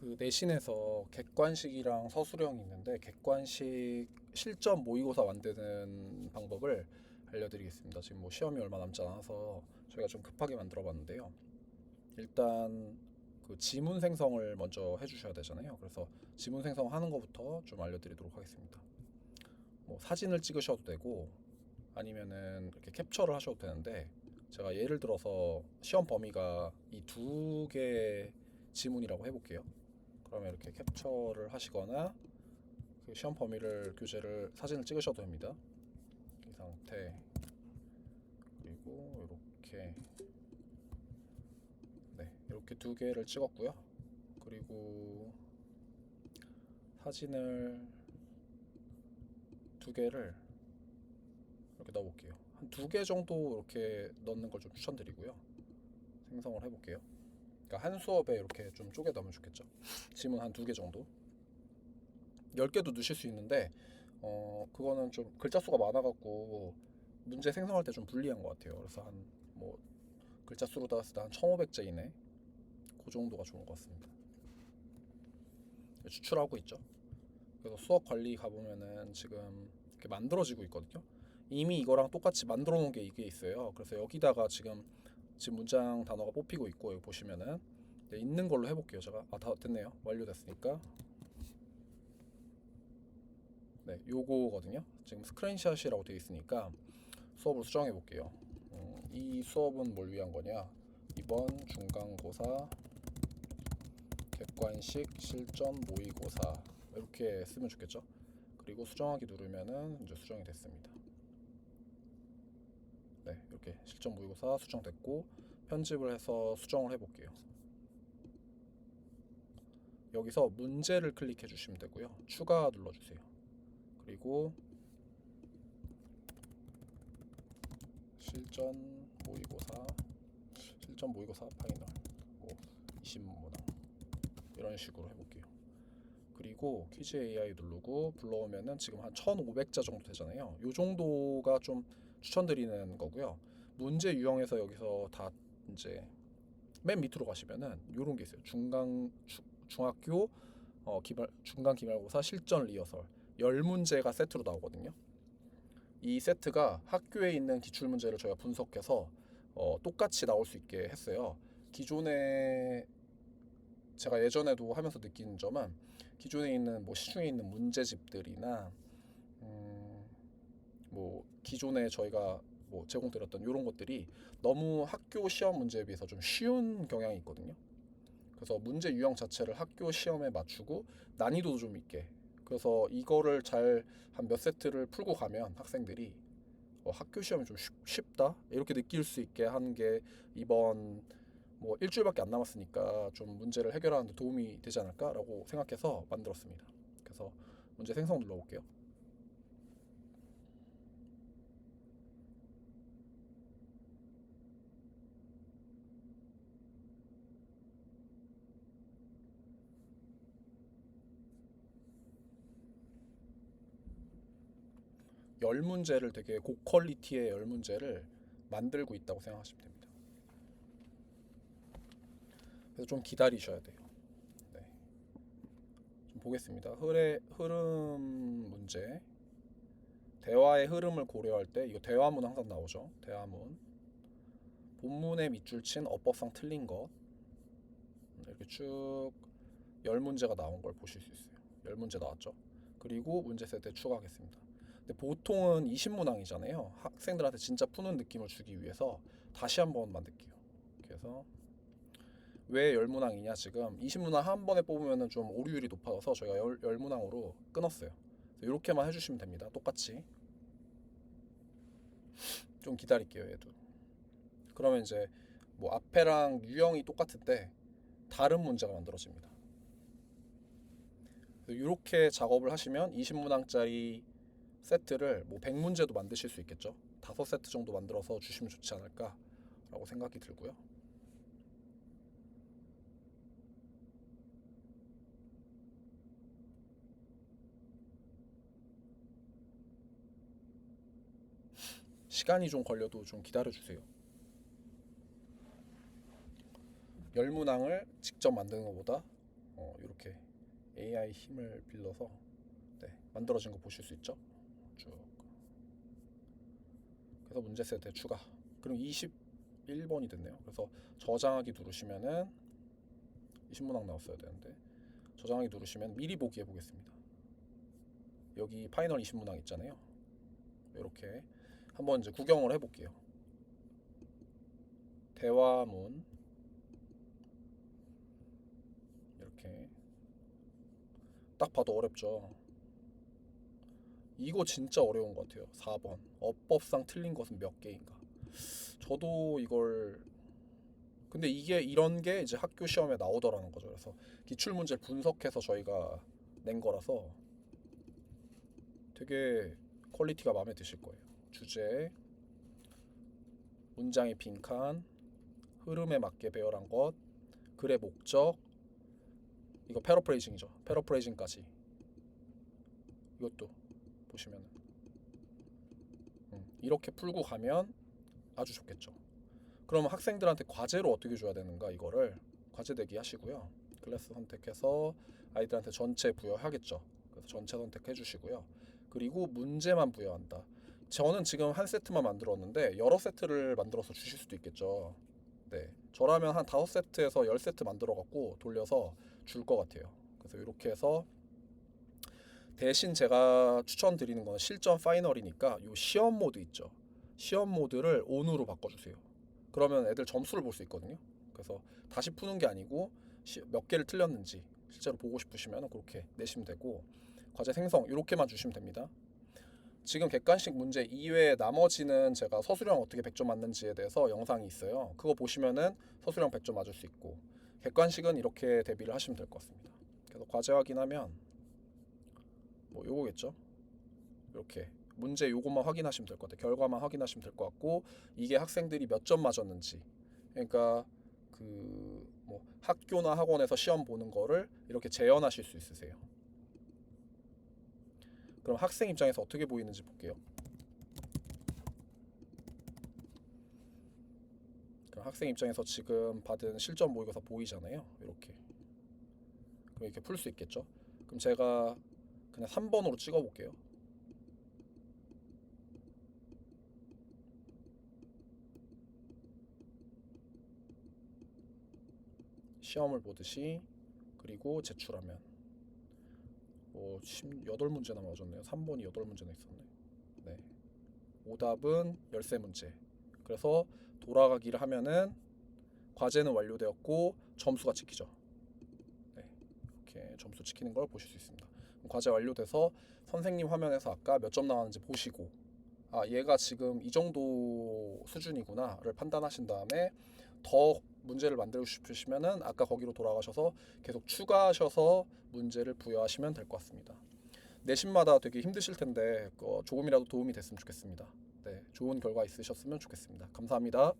그 내신에서 객관식이랑 서술형이 있는데 객관식 실전 모의고사 만드는 방법을 알려드리겠습니다. 지금 뭐 시험이 얼마 남지 않아서 저희가 좀 급하게 만들어봤는데요. 일단 그 지문 생성을 먼저 해주셔야 되잖아요. 그래서 지문 생성하는 것부터 좀 알려드리도록 하겠습니다. 뭐 사진을 찍으셔도 되고 아니면은 이렇게 캡처를 하셔도 되는데 제가 예를 들어서 시험 범위가 이 두개 지문이라고 해볼게요. 그러면 이렇게 캡처를 하시거나 그 시험 범위를 교재를 사진을 찍으셔도 됩니다. 이 상태 그리고 이렇게 네 이렇게 두 개를 찍었고요. 그리고 사진을 두 개를 이렇게 넣어볼게요. 한 두 개 정도 이렇게 넣는 걸 좀 추천드리고요. 생성을 해볼게요. 그러니까 한 수업에 이렇게 좀 쪼개 넣으면 좋겠죠. 지문 한 두 개 정도. 10개도 넣으실 수 있는데 어 그거는 좀 글자 수가 많아 갖고 문제 생성할 때 좀 불리한 것 같아요. 그래서 한 뭐 글자 수로 따졌을 때 한 1,500자 이내 그 정도가 좋은 것 같습니다. 추출하고 있죠. 그래서 수업 관리 가보면은 지금 이렇게 만들어지고 있거든요. 이미 이거랑 똑같이 만들어 놓은 게 이게 있어요. 그래서 여기다가 지금 지금 문장 단어가 뽑히고 있고 여기 보시면은 네, 있는 걸로 해볼게요. 제가 아 다 됐네요. 완료됐으니까 네 요거거든요. 지금 스크린샷이라고 되어 있으니까 수업을 수정해 볼게요. 음, 이 수업은 뭘 위한 거냐? 이번 중간고사 객관식 실전 모의고사 이렇게 쓰면 좋겠죠. 그리고 수정하기 누르면은 이제 수정이 됐습니다. 네, 이렇게 실전 모의고사 수정됐고 편집을 해서 수정을 해볼게요. 여기서 문제를 클릭해 주시면 되고요. 추가 눌러주세요. 그리고 실전 모의고사 실전 모의고사 파이널 뭐 20문항 이런 식으로 해볼게요. 그리고 퀴즈 AI 누르고 불러오면은 지금 한 1,500자 정도 되잖아요. 요 정도가 좀 추천드리는 거고요. 문제 유형에서 여기서 다 이제 맨 밑으로 가시면은 요런 게 있어요. 중간 주, 중학교 어, 기말 중간 기말고사 실전 리허설 열 문제가 세트로 나오거든요. 이 세트가 학교에 있는 기출 문제를 저희가 분석해서 어, 똑같이 나올 수 있게 했어요. 기존에 제가 예전에도 하면서 느낀 점은 기존에 있는 뭐 시중에 있는 문제집들이나 음, 뭐 기존에 저희가 뭐 제공드렸던 이런 것들이 너무 학교 시험 문제에 비해서 좀 쉬운 경향이 있거든요. 그래서 문제 유형 자체를 학교 시험에 맞추고 난이도도 좀 있게. 그래서 이거를 잘 한 몇 세트를 풀고 가면 학생들이 어, 학교 시험이 좀 쉽, 쉽다 이렇게 느낄 수 있게 하는 게 이번 뭐 일주일밖에 안 남았으니까 좀 문제를 해결하는 데 도움이 되지 않을까라고 생각해서 만들었습니다. 그래서 문제 생성 눌러볼게요. 열 문제를 되게 고퀄리티의 열 문제를 만들고 있다고 생각하시면 됩니다. 그래서 좀 기다리셔야 돼요. 네. 좀 보겠습니다. 흐레, 흐름 문제. 대화의 흐름을 고려할 때 이거 대화문 항상 나오죠. 대화문. 본문의 밑줄 친 어법상 틀린 것. 이렇게 쭉 열 문제가 나온 걸 보실 수 있어요. 열 문제 나왔죠. 그리고 문제 세트 추가하겠습니다. 보통은 20문항이잖아요. 학생들한테 진짜 푸는 느낌을 주기 위해서 다시 한 번 만들게요. 그래서 왜 열문항이냐 지금 20문항 한 번에 뽑으면 좀 오류율이 높아서 저희가 열, 열문항으로 끊었어요. 이렇게만 해주시면 됩니다. 똑같이 좀 기다릴게요 얘도. 그러면 이제 뭐 앞에랑 유형이 똑같은데 다른 문제가 만들어집니다. 이렇게 작업을 하시면 20문항짜리 세트를 뭐 100문제도 만드실 수 있겠죠. 다섯 세트 정도 만들어서 주시면 좋지 않을까라고 생각이 들고요. 시간이 좀 걸려도 좀 기다려 주세요. 열 문항을 직접 만드는 것보다 어, 이렇게 AI 힘을 빌려서 네, 만들어진 거 보실 수 있죠. 쭉. 그래서 문제 세대 추가. 그럼 21번이 됐네요. 그래서 저장하기 누르시면은 20문항 나왔어야 되는데 저장하기 누르시면 미리 보기 해보겠습니다. 여기 파이널 20문항 있잖아요. 이렇게 한번 이제 구경을 해볼게요. 대화문 이렇게 딱 봐도 어렵죠. 이거 진짜 어려운 것 같아요. 4번 어법상 틀린 것은 몇 개인가. 저도 이걸 근데 이게 이런 게 이제 학교 시험에 나오더라는 거죠. 그래서 기출 문제를 분석해서 저희가 낸 거라서 되게 퀄리티가 마음에 드실 거예요. 주제, 문장의 빈칸, 흐름에 맞게 배열한 것, 글의 목적, 이거 패러프레이징이죠. 패러프레이징까지. 이것도 보시면 음, 이렇게 풀고 가면 아주 좋겠죠. 그러면 학생들한테 과제로 어떻게 줘야 되는가 이거를 과제 대기 하시고요. 클래스 선택해서 아이들한테 전체 부여하겠죠. 그래서 전체 선택해 주시고요. 그리고 문제만 부여한다. 저는 지금 한 세트만 만들었는데 여러 세트를 만들어서 주실 수도 있겠죠. 네, 저라면 한 다섯 세트에서 열 세트 만들어 갖고 돌려서 줄 것 같아요. 그래서 이렇게 해서 대신 제가 추천드리는 건 실전 파이널이니까 요 시험 모드 있죠. 시험 모드를 온으로 바꿔주세요. 그러면 애들 점수를 볼 수 있거든요. 그래서 다시 푸는 게 아니고 시- 몇 개를 틀렸는지 실제로 보고 싶으시면 그렇게 내시면 되고 과제 생성 이렇게만 주시면 됩니다. 지금 객관식 문제 이외에 나머지는 제가 서술형 어떻게 100점 맞는지에 대해서 영상이 있어요. 그거 보시면은 서술형 100점 맞을 수 있고 객관식은 이렇게 대비를 하시면 될 것 같습니다. 그래서 과제 확인하면 뭐 요거겠죠. 이렇게 문제 요것만 확인하시면 될 것 같아요. 결과만 확인하시면 될 것 같고 이게 학생들이 몇 점 맞았는지 그러니까 그 뭐 학교나 학원에서 시험 보는 거를 이렇게 재현하실 수 있으세요. 그럼 학생 입장에서 어떻게 보이는지 볼게요. 그럼 학생 입장에서 지금 받은 실전 모의고사 보이잖아요. 이렇게. 그럼 이렇게 풀 수 있겠죠. 그럼 제가 그냥 3번으로 찍어 볼게요. 시험을 보듯이 그리고 제출하면 뭐 18문제나 맞았네요. 3번이 8문제나 있었네. 네. 오답은 13문제. 그래서 돌아가기를 하면은 과제는 완료되었고 점수가 찍히죠. 네. 이렇게 점수 찍히는 걸 보실 수 있습니다. 과제 완료돼서 선생님 화면에서 아까 몇 점 나왔는지 보시고 아 얘가 지금 이 정도 수준이구나를 판단하신 다음에 더 문제를 만들고 싶으시면은 아까 거기로 돌아가셔서 계속 추가하셔서 문제를 부여하시면 될 것 같습니다. 내신마다 되게 힘드실 텐데 어, 조금이라도 도움이 됐으면 좋겠습니다. 네, 좋은 결과 있으셨으면 좋겠습니다. 감사합니다.